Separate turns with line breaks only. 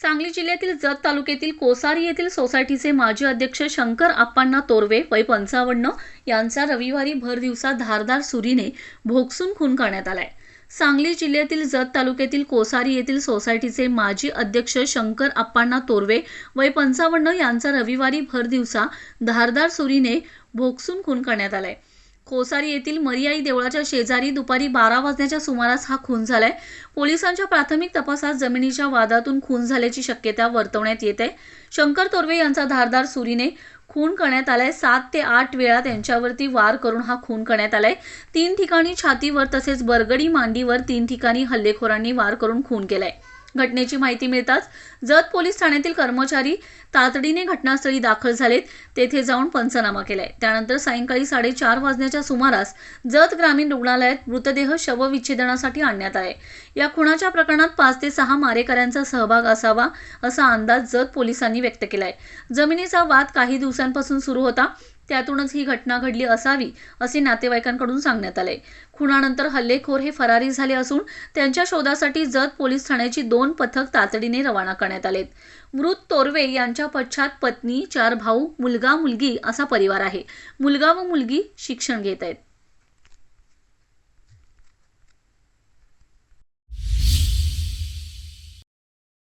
सांगली जिल्ह्यातील जत तालुक्यातील कोसारी येथील सोसायटीचे माजी अध्यक्ष शंकर आप्पांना तोरवे वय पंचावन्न यांचा रविवारी भर दिवसा धारदार सुरीने भोगसून खून करण्यात आलाय. सांगली जिल्ह्यातील जत तालुक्यातील कोसारी येथील सोसायटीचे माजी अध्यक्ष शंकर आप्पांना तोरवे वय पंचावन्न यांचा रविवारी भर दिवसा धारदार सुरीने भोगसून खून करण्यात आलाय. कोसारी येथील मरियाई देवळाच्या शेजारी दुपारी बारा वाजण्याच्या सुमारास हा खून झालाय. पोलिसांच्या प्राथमिक तपासात जमिनीच्या वादातून खून झाल्याची शक्यता वर्तवण्यात येत. आहे शंकर तोरवे यांचा धारदार सुरीने खून करण्यात आलाय. सात ते आठ वेळा त्यांच्यावरती वार करून हा खून करण्यात आलाय. तीन ठिकाणी छातीवर तसेच बरगडी मांडीवर तीन ठिकाणी हल्लेखोरांनी वार करून खून केलाय. घटनेची माहिती मिळताच जत पोलीस ठाण्यातील कर्मचारी तातडीने घटनास्थळी दाखल झालेत तेथे जाऊन पंचनामा केलाय. त्यानंतर सायंकाळी साडेचार वाजण्याच्या सुमारास जत ग्रामीण रुग्णालयात मृतदेह शवविच्छेदनासाठी आणण्यात आले. या खुणाच्या प्रकरणात पाच ते सहा मारेकऱ्यांचा सहभाग असावा असा अंदाज जत पोलिसांनी व्यक्त केलाय. जमिनीचा वाद काही दिवसांपासून सुरू होता त्यातूनच ही घटना घडली असावी असे नातेवाईकांकडून सांगण्यात आले. खुनानंतर हल्लेखोर हे फरारी झाले असून त्यांच्या शोधासाठी जत पोलीस ठाण्याची दोन पथक तातडीने रवाना करण्यात आलेत. मृत तोरवे यांच्या पश्चात पत्नी चार भाऊ मुलगा मुलगी असा परिवार आहे. मुलगा व मुलगी शिक्षण घेत आहेत.